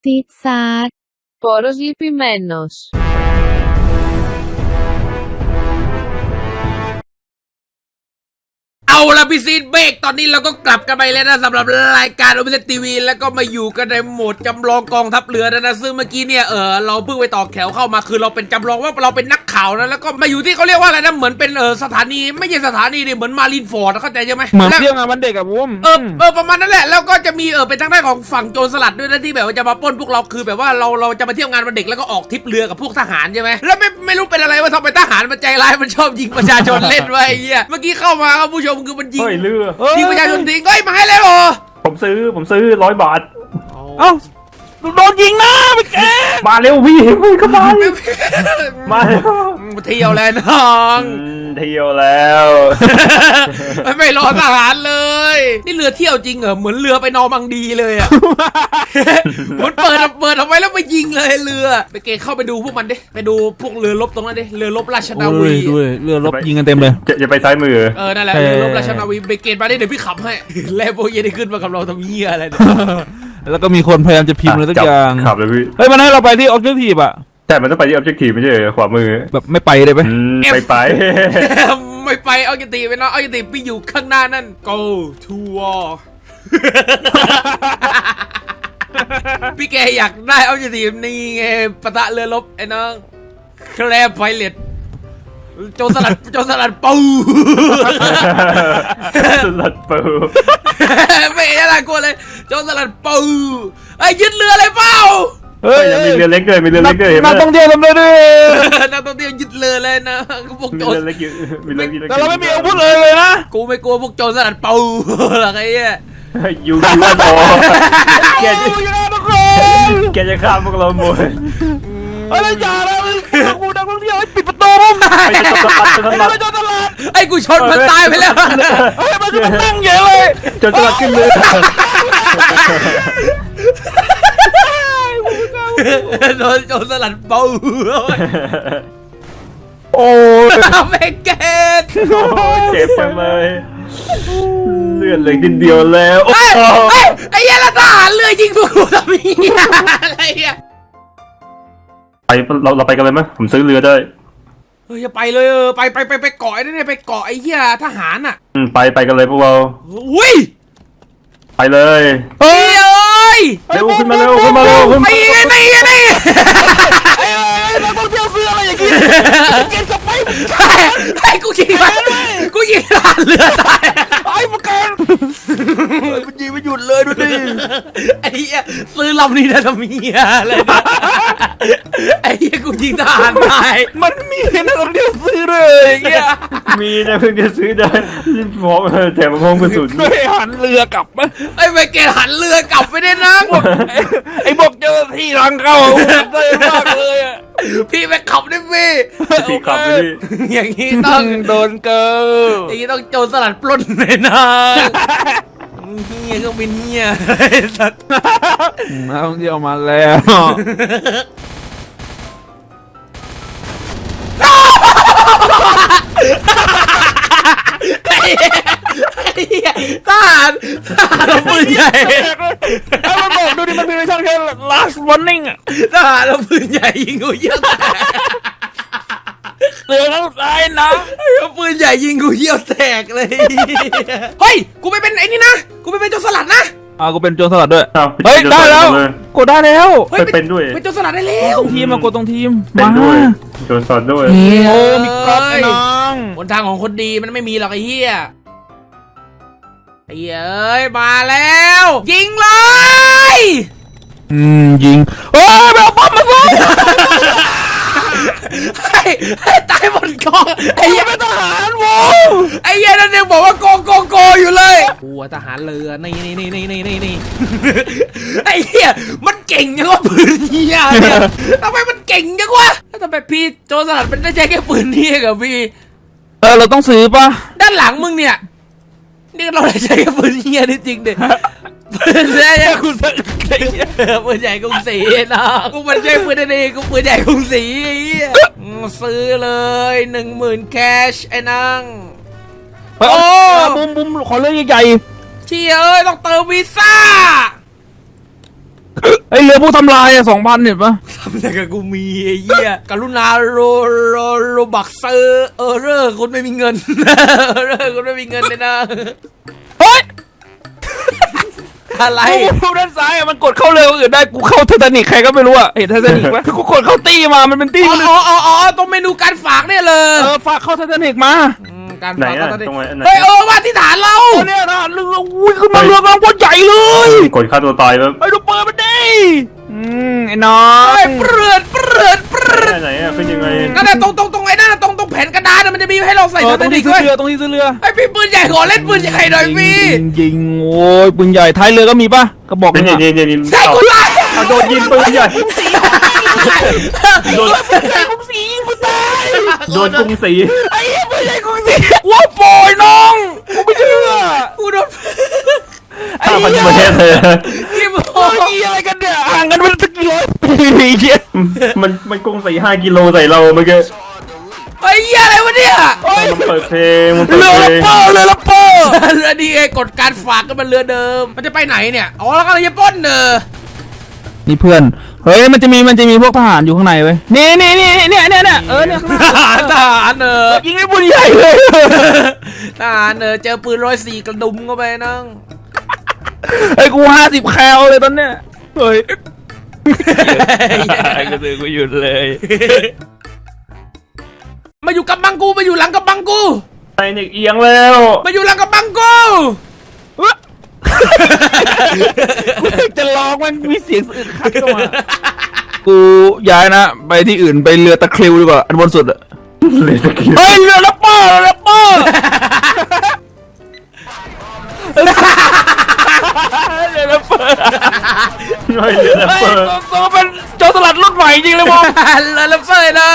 Τι τσάρ. Πόρος λυπημένος. เอาละพี่ซีดเบรกตอนนี้เราก็กลับกันไปแล้วนะสำหรับรายการโอเปเรทีวีแล้วก็มาอยู่กันในโหมดจำลองกองทัพเรือนะนะซึ่งเมื่อกี้เนี่ยเออเราเพิ่งไปต่อแถวเข้ามาคือเราเป็นจำลองว่าเราเป็นนักข่าวนะแล้วก็มาอยู่ที่เขาเรียกว่าอะไรนะเหมือนเป็นเออสถานีไม่ใช่สถานีดิเหมือนมารีนฟอร์ดเข้าใจใช่ไหมเหมือนแล้วเที่ยวงานวันเด็กอะบุ้มเออเออประมาณนั้นแหละแล้วก็จะมีเออเป็นทางด้านของฝั่งโจรสลัดด้วยนะที่แบบว่าจะมาปล้นพวกเราคือแบบว่าเราเราจะมาเที่ยวงานวันเด็กแล้วก็ออกทริปเรือกับพวกทหารใช่ไหมแล้วไม่ไม่รู้เป็นอะไรว่าทำไมทหารมันใจร้ายมันชอบยิงประชาชนเล่นไว้ไอ้เหี้ยเมื่อกี้เข้ามาครับผู้ชมคือมันยิงเฮ้ยเรือ ยิงประชาชนทิ้งเฮ้ยมาให้แล้วเหรอผมซื้อผมซื้อร้อยบาท เอ้า โดนยิงนะไปแกมาเร็วพี่พี่ก็มาเร็วมาเร็วเที่ยวแล้วน้องอืมเที่ยวแล้วไม่รอทหารเลย นี่เรือเที่ยวจริงเหรอเหมือนเรือไปนอร์มังดีเลยอะมันเปิดเปิดเอาไว้แล้วไปยิงเลยเรือ ไปเกณฑ์เข้าไปดูพวกมันดิไปดูพวกเรือรบตรงนั้นดิเรือรบราชนาโอ้วียด้วยเรือรบยิงกันเต็มเลยจะจะไปซ้ายมือเออนั่นแหละเออเรือรบราชนาวีไปเกณฑ์มาดิเดี๋ยวพี่ขับให้แล้วพวกเย็นได้ขึ้นมากับเราทำเหี้ยอะไรเนี่ย แล้วก็มีคนพยายามจะพิมพ์อะไรสักอย่างขับเลยพี่ เฮ้ย มันให้เราไปที่ออบเจกตีฟอะแต่มันต้องไปที่ objective ไม่ใช่เหรอขวามือ แบบไม่ไปเลยไหมอืมไปไป ไม่ไปเอากิติไปเนาะเอากิติไปอยู่ข้างหน้านั่น go to war พี่แกอยากได้เอากิตินี่ไงปะทะเรือรบไอ้น้องแคลร์ไพเลต โจรสลัดโจรสลัดปู สลัดปูไม่เห็นอะไรกลัวเลยโจรสลัดปูไอ้ยยึดเรือเลยเปล่าเฮ้ยยังมีเรือเล็กด้วยมีเรือเล็กด้วยเห็นไหมนักท่องเที่ยวทำเลยดินักท่องเที่ยวยึดเรือเลยนะพวกมีโจรเรือเล็กอยู่มีเรือเล็กแต่เราไม่มีอาวุธเลยเลยนะกูไม่กลัวพวกโจรสลัดปูหรอกไอ้เหี้ยยูคิวโอแกจะโอ้ยนะทุกคนแกจะฆ่าพวกเราหมดเฮ้ยอย่าเลยกูนักท่องเที่ยวให้ปิดประตู มึงไปจะตลาดจะตไอ้ลาดไม่จอดตลาดไอ้กูชนมันตายไปแล้ว เฮ้ยมันจะมาตั้งเยอะเลยจนตลาดขึ้นเรือโดนโจรสลัดปูโอ้ยเมเกตโอ้ยเจ็บจังเลยเลือดเหลือนิดเดียวแล้วโอ้ไอ้โหไอ้ไอ้เหี้ยละทหารเรือยิงพวกกูทำไมเนี่ยอะไรอะ ไปเราเราไปกันเลยไหมผมซื้อเรือได้ เฮ้ยอย่าไปเลยเออไปไปไปไปเกาะไอ้นี่นเนี่ยไปเกาะไอ้เหี้ยทหารอะอืมไปไปกันเลยพวกเรา อุ้ยไปเลยเฮ้ยเอ้ยเร็วขึ้นมาเร็วขึ้นมาเร็วขึ้นมาไอ้ไอ้ไอ้ไอ้ไอ้นักท่องเที่ยวซื้ออะไรอย่างงี้เก็บกลับไปไอ้กูยิงมันกูยิงทหารเรือตายไอ้ประกัน มันยิงไม่หยุดเลยดูดิไอ้เหี้ยซื้อลำนี้นะทำเหี้ยอะไรเนี่ยไอ้เหี้ยกูยิงทหารตายมันมีนักท่องเที่ยวซื้อเลยอย่างเงี้ยมีนะเพิ่งจะซื้อได้พร้อมแถมพร้อมกระสุนช่วยหันเรือกลับมาไอ้เมเกตหันเรือกลับไปได้นะไอ้บอกเจ้าหน้าที่ทางเข้าอุบัติเหตุมากเลยอะพี่ไปขับได้พี่พี่ขับไปดิอย่างนี้ต้องโดนเกิลอย่างนี้ต้องโจรสลัดปล้นเลยนะ เฮียเครื่องบินเฮียไอ้สัตว์นักท่องเที่ยวมาแล้วไอ้เหี้ยทหารทหารเอาปืนใหญ่ไอ้มันบอกดูดิมันมีในช่องแค่ last warning อะทหารเอาปืนใหญ่ยิงกูเยี่ยวแตกเตือนข้างซ้ายนะเอาปืนใหญ่ยิงกูเยี่ยวแตกเลย เฮ้ย กูไปเป็นไอ้นี่นะ กูไปเป็นโจรสลัดนะ อ่ากูเป็นโจรสลัดด้วย อ้าวเฮ้ยได้แล้วเลยกูได้แล้วฮ้ยไปเป็นด้วยเป็นโจรสลัดได้แล้วตรงทีมมากดตรงทีมเป็นมาด้วยโดนสอนด้วย โอ้มีก๊อฟไอ้น้องหนทางของคนดีมันไม่มีหรอกไอ้เหี้ยไอ้เหี้ยเอ้ยมาแล้ว ยิงเลยอืมยิงโอ้ยแบบปั๊มมาสู้ ให้ให้ตายหมดกองไอ้เหี้ยเป็นทหารโว้ไอ้เหี้ยนั่นยังบอกว่าโกโกโกอยู่เลยหัวทหารเรือนี่นี่นี่นี่นี่นี่นี่ไอ้เหี้ยมันเก่งยังวะปืนเหี้ยเนี่ยทำไมมันเก่งยังวะแล้วทำไมพี่โจรสลัดมันได้ใช้แค่ปืนนี้กับพี่ เออเราต้องซื้อป่ะ ด้านหลังมึงเนี่ย นี่เราได้ใช้กับปืนเฮียนี่จริงดิ ปืนใหญ่กูซื้อปืนใหญ่กรุงศรีนะกูมันใช่ปืนนั่เองกูปืนใหญ่กรุงศรีไอ้เหี้ยอืมซื้อเลยหนึ่งหมื่นแคชไอ้นังโอ้โอ้บุ้มบุ้มขอเรื่องใหญ่เชี่ยเอ้ยต้องเติมวีซ่าไอเรือผู้ทำลายอะสองพันเห็นปะทำอะไรกับกูมีไอ้เหี้ยกรุณาโรโรโรบักเซอร์เออเรอร์คุณไม่มีเงินเออเรอร์คุณไม่มีเงินเลยนะเฮ้ย อะไรไอ้พวกด้านซ้ายอะมันกดเข้าเรืออื่นได้กูเข้าไททานิกใครก็ไม่รู้อะเห็นไททานิกปะกูกดเข้าตี้มามันเป็นตี้อ๋อมันอ๋ออ๋ออ๋อตรงเมนูการฝากเนี่ยเลยเออฝากเข้าไททานิกมามการไหนฝากอะก็ตอนนี้ตรงไหนอันไหนเฮ้ยเออว่าที่ฐานเราโอ้เนี่ยนะเรืออุ้ยขึ้นมาเรือกำลังโคตรใหญ่เลยกดฆ่าตัวตายแล้วไอ้ดูเปิดมันดิอืมไอ้น้องเฮ้ยเปลือนเปลือนเป ให้เราใส่เออเทตรงนิที่กซื้ด้อวยเรือตรงที่ซื้อเรือไอ้พี่ปืนใหญ่ขอเล่นปืนใหญ่หน่อยพี่ ยิงยิงโอ้ยปืนใหญ่ท้ายเรือก็มีปะกระบอกนี่นึงนี่อะนี่นี่ใช่กูตายเอาโดนยิงปืนใหญ่โดนไอ้กุ้งสียิงกูตายโดนกรุงศรีไอ้เหี้ยปืนใหญ่กุ้งสีว่าปล่อยน้องกูไม่เชื่อกูโดนห้าพันประเทศเลยที่มึงโอ้ยอะไรกันเนี่ยห่างกันเป็นสักกี่ร้อยปีเชี่ยมันมันกรุงศรีห้ากิโลใส่เราเมื่อกี้ ไอ้เหี้ยอะไรวะเนี่ยมันเปิดเพลงมันเปิดเรือเพลละงเปอร์เรือละเปอร์เรือดีเอกดการฝากก็มันเรือเดิม มันจะไปไหนเนี่ย อ๋อแล้วก็เลยจะปล้นเนอะนี่เพื่อน เฮ้ย มันจะมี มันจะมีพวกทหารอยู่ข้างในเว้ย นี่นี่นี่เนี่ยเนี่ยเนี่ยเออเนี่ยข้างหทน้าหารทหารเนอะยิงไอ้ปืนใหญ่เลย ทหารเนอะเจอปืนร้อยสี่กระดุมเข้าไปนั่งไอ้กูห้าสิบแคลเลยตอนเนี้ย เฮ้ยก็ซื้อกูหยุดเลย มาอยู่กับบังกูมาอยู่หลังกับบังกูไทนิกเอียงแล้วมาอยู่หลังกับบังกูจะร้องมันมีเสียงสะอึกคักเข้ามากูย้ายนะไปที่อื่นไปเรือตะคริวดีกว่าอันบนสุดอะเลยตะกี้เฮ้ยเรือแรปเปอร์เรือแรปเปอร์เรือ แรปเปอร์ไม่เหลือแรปเฮ้ยเปอร์โซโซเป็นโจรสลัดรุ่นใหม่จริงเลยมองเรือละเฟยนะ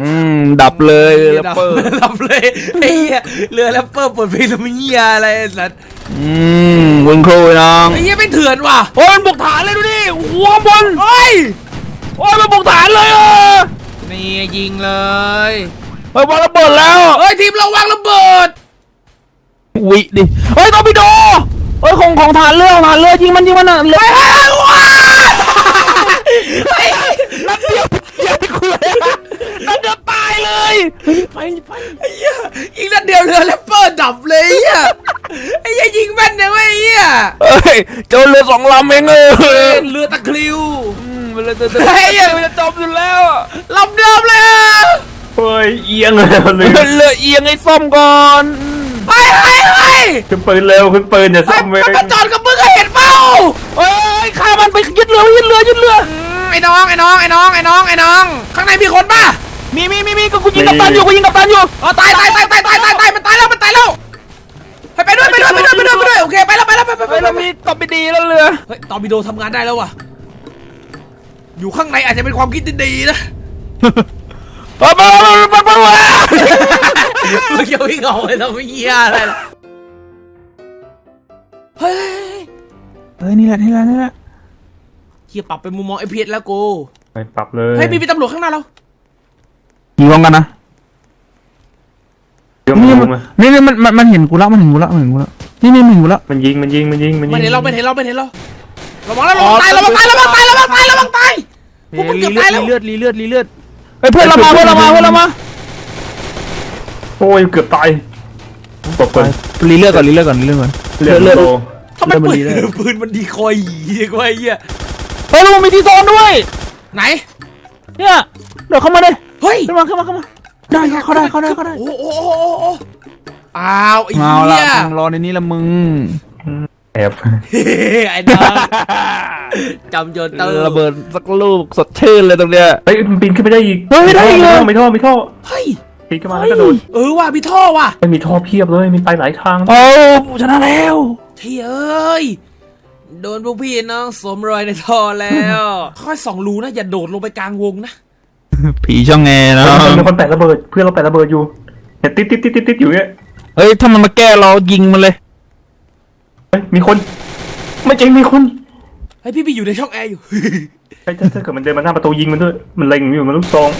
อืมดับเลยเรือแรปเปอร์ดับเลยไอ้เหี้ยเรือแรปเปอร์เปิดเพลงทำเหี้ยอะไรไอ้สัสอืมวุ้นโครยน้องไอ้เหี้ยไม่เถื่อนว่ะโอ้ยมันบุกฐานเลยดูดิหัวบนโอ้ยโอ้ยมันบุกฐานเลยเออนี่ยิงเลยเฮ้ยวางระเบิดแล้วเฮ้ยทีมเราวางระเบิดวิดิเฮ้ยตอร์ปิโด เฮ้ยของของฐานเรือของฐานเรือยิงมันยิงมันอะเรือเฮ้ยว้านัดเดียวอย่าไปคุยนัดเดียวตายเลยเฮ้ยไปไปไอ้เหี้ยยิงนัดเดียวเรือแรปเปอร์ดับเลยไอ้เหี้ยไอ้เหี้ยยิงแม่นเลยเว้ยไอ้เหี้ยเฮ้ยเจอเรือสองลำเองเออเป็นเรือตะคริวอืมมันเลยเรือเฮ้ยมันจะจมอยู่แล้วลำเดิมเลยอะเฮ้ยเอียงแล้วเลยเรือเอียงไอ้ซ่อมก่อนเฮ้ยเฮ้ยเฮ้ย ขึ้นปืนเร็วขึ้นปืนอย่าไอ้ซ่อมเวมันงมาจอดกับมึงเคยเห็นเปล่าเฮ้ยฆ่ามันไปยึดเรือยึดเรือยึดเรืออืมไอ้น้องไอ้น้องไอ้น้องไอ้น้องไอ้น้อง ข้างในมีคนป่ะมีมีมีมีก็กูยิงกับตันอยู่กูยิงกับตันอยู่อ๋อตายตายตายตายตายตายตายมันตายแล้วมันตายแล้วไปไปด้วยไปด้วยไปด้วยไปด้วยไปด้วยโอเคไปแล้วไปแล้วไปไปไปเฮ้ยไปเรามีตอมไปดีแล้วเรือเฮ้ยตอร์ปิโดทำงานได้แล้วว่ะ อยู่ข้างในอาจจะเป็นความคิดที่ดีนะไปไปไปไปไปไปเมื่อกี้วิ่งออกไปทำเหี้ยอะไรล่ะ เฮ้ยเฮ้ยนี่แหละนี่แหละนี่แหละเฮียปรับเป็นมุมมองไอพีเอสแล้วกูไปปรับเลยเฮ้ยมีมีตำรวจข้างหน้าเรายิงพร้อมกันนะเดี๋ยวนี่มันมันนี่นี่มันมันมันเห็นกูแล้วมันเห็นกูแล้วมันเห็นกูแล้วนี่นี่มันเห็นกูแล้วมันยิงมันยิงมันยิงมันยิงไม่เห็นเราไม่เห็นเราไม่เห็นเราระวังแล้วระวังตายระวังตายระวังตายระวังตายระวังตายพวกมึงเกือบตายแล้วเลือดรีเลือดรีเลือดเฮ้ยเพื่อนเรามาเพื่อนเรามาเพื่อนเรามาโอ้ยเกือบตายปบปืนรีเลือดก่อนรีเลือดก่อนรีเลือดก่อน เลือดเลือดโตทำไมเริ่มมันปืนดีแล้วปืนมันดีคอยหีกว่าไอ้เหี้ยเฮ้ยแล้วมันมีที่โซนด้วย ไหน เนี่ยเดี๋ยวเข้ามาเลยเฮ้ยขึ้นมาขึ้นมาขึ้นมาได้เขาได้เขาได้เขาได้โอ้โหโอ้โหโอ้โหอ้าวไอ้เอาละเหี้ยมึงรอในนี้ละมึงแอบเฮ้ยไอ้น้องจำโจนเตอร์ระเบิดสักลูกสดชื่นเลยตรงเนี้ย เฮ้ยมันปีนขึ้นไปได้อีกเฮ้ยได้อีกเหรอ ไม่ท่อไม่ท่อเฮ้ย ปีนขึ้นมาแล้วกระโดดเออว่ะมีท่อว่ะไม่มีท่อเพียบเลยมีไปหลายทางโอ้ชนะแล้วเที่ยเอ้ยโดนพวกพี่น้องสวมรอยในท่อแล้ว ค่อยส่องรูนะอย่าโดดลงไปกลางวงนะผีช่องแงนะมีคนแปะระเบิดเพื่อนเราแปะระเบิดอยู่เห็นติดติดติดติดติดอยู่เนี่ยเฮ้ยถ้ามันมาแก้เรายิงมันเลยเฮ้ยมีคน ไม่จริงมีคนให้พี่พี่อยู่ในช่องแอร์อยู่ไอ้ยถ้าถ้าเกิดมันเดินมาหน้าประตูยิงมันด้วยมันเล็งอยู่มันลูกซอง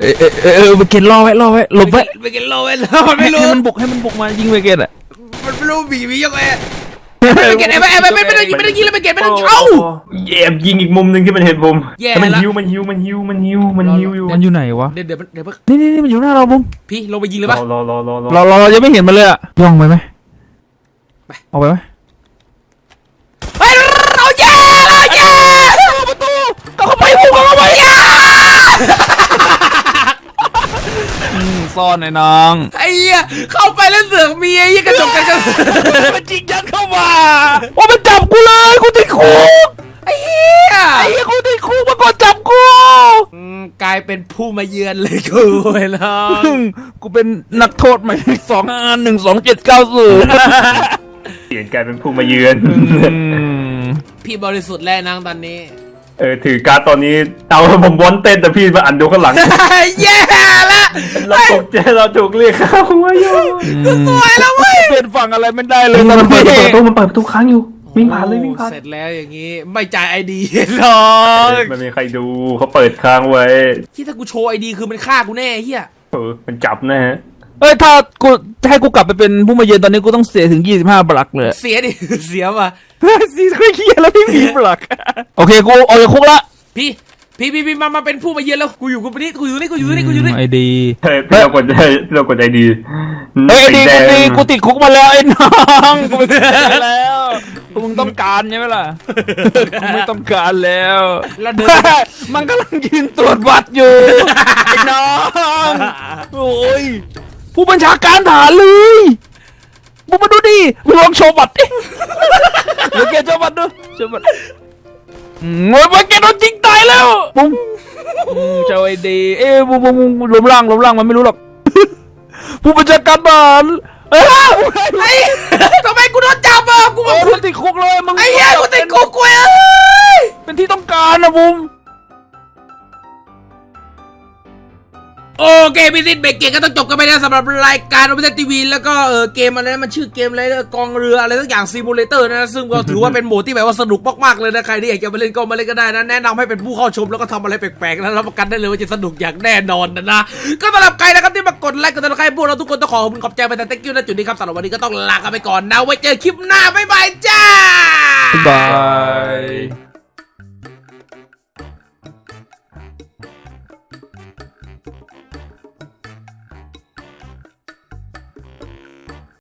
เออเออเออเออไปเกตรอไว้รอไว้หลบไว้ไปกินโลไว้แล้วมันไม่รู้ให้มันบุกให้มันบุกมายิงไปเกตอะมันไม่รู้บีบีช่องแอร์ไม่เก็ตไอ้ไม่ไอ้ไม่ไม่ไม่ได้ยิงไม่ได้ยิงแล้วไม่เก็ตไม่ได้ยิงเอ้า แอบยิงอีกมุมหนึ่งที่มันเห็นผมแย่แต่มันละหิวมันหิวมันหิวมันหิวมันหิวอยู่มันอยู่ไหนวะ เดี๋ยวเดี๋ยวเดี๋ยวนี่นี่นี่มันอยู่หน้าเราบุ้มพี่ลงไปยิงเลยรปะ อรอรอรอรอ เราเราเรายังไม่เห็นมันเลยอะย่องไปไหมไปออกไปไหม เฮ้ยเราแย่เราแย่ ประตูเข้าไปบุ้มเข้าไป ซ่อนไอ้น้องไอ้เหี้ยเข้าไปแล้วเสือกมีไอ้เหี้ยกระจกกระจกมันจิงยันเข้ามาว่ามันจับกูเลยกูติดคุกไอ้เหี้ยไอ้เหี้ยกูติดคุกมากดจับกูอืมกลายเป็นผู้มาเยือนเลยกูไอ้น้องกูเป็นนักโทษใหม่สองห้าหนึ่งสองเจ็ดเก้าศูนย์เปลี่ยนกลายเป็นผู้มาเยือนพี่บริสุทธิ์แล้วนางตอนนี้ เออถือการ์ดตอนนี้เอาผมวอนเต้นแต่พี่มาอันดูข้างหลัง แย่ละเราตกใจเราถูกเรียกเข้ามาอยู่สวยแล้วเว้ยเป็นฝั่งอะไรไม่ได้เลยตอนมันเปิดนี้ประตูมันเปิดประตูค้างอยู่วิ่งผ่านเลยวิ่งผ่านเสร็จแล้วอย่างงี้ ไม่จ่ายไอดีน้องมันไม่มีใครดูเขาเปิดค้างไว้ที่ถ้ากูโชว์ไอดีคือมันฆ่ากูแน่เฮียเออมันจับนะฮะเอ้ยถ้ากูให้กูกลับไปเป็นผู้มาเยือนตอนนี้กูต้องเสียถึงยี่สิบห้าบลักเลย เสียดิเสียว่ะ สีไม่เคียแล้วไม่มีบลักโอเคกูออกจากคุกละพี่พี่พี่พี่มามาเป็นผู้มาเยือนแล้วกูอยู่กูนี่กูอยู่นี่กูอยู่นี่กูอยู่นี่ไอดีเฮ้ยพี่เรากดได้เรากดได้ดีเฮ้ยไอดีสีกูแงตีกูติดคุกมาแล้วไอ้น้องกูไม่ได้แล้วมึงต้องการใช่ไหมล่ะกูไม่ต้องการแล้วแล้วเดินมันกำลังยืนตรวจบัตรอยู่ไอ้น้องโอ้ยผู้บัญชาการฐานเลย มึงมาดูดิมึงลองโชว์บัตรดิเดี๋ยวแกโชว์บัตรดูโชว์บัตรอืมโอ้ยมันแกโดนจริงตายแล้วปุ้มอืมเจ้าไอ้ดีเอ้ยบุ้มบุ้มบุ้มล้มล่างล้มล่างมันไม่รู้หรอกผู้บัญชาการทหารเอ้ยไอ้ทำไมกูโดนจับอะกูโอ้มายมึงติดคุกเลยมึงไอ้เหี้ยกูติดคุกกูเอ้ย เป็นที่ต้องการนะบุ้ม โอเคพี่ซิดเบรกเกตก็ต้องจบกันไปแล้วสำหรับรายการโอเปอเรทีวีแล้วก็เออเกมอะไรนะมันชื่อเกมอะไรนะกองเรืออะไรสักอย่างซิมูเลเตอร์นะซึ่งก็ถือว่าเป็นโหมดที่แบบว่าสนุกมากๆเลยนะใครที่อยากจะมาเล่นก็มาเล่นก็ได้นะแนะนำให้เป็นผู้เข้าชมแล้วก็ทำอะไรแปลกๆนะรับประกันได้เลยว่าจะสนุกอย่างแน่นอนนะนะก็สำหรับใครนะครับที่มากดไลค์กดติดตามพวกเราทุกคนต้องขอขอบคุณขอบใจไปแต่ thank you นะจุดนี้ครับสำหรับวันนี้ก็ต้องลากันไปก่อนนะไว้เจอคลิปหน้าบ๊ายบายจ้าบาย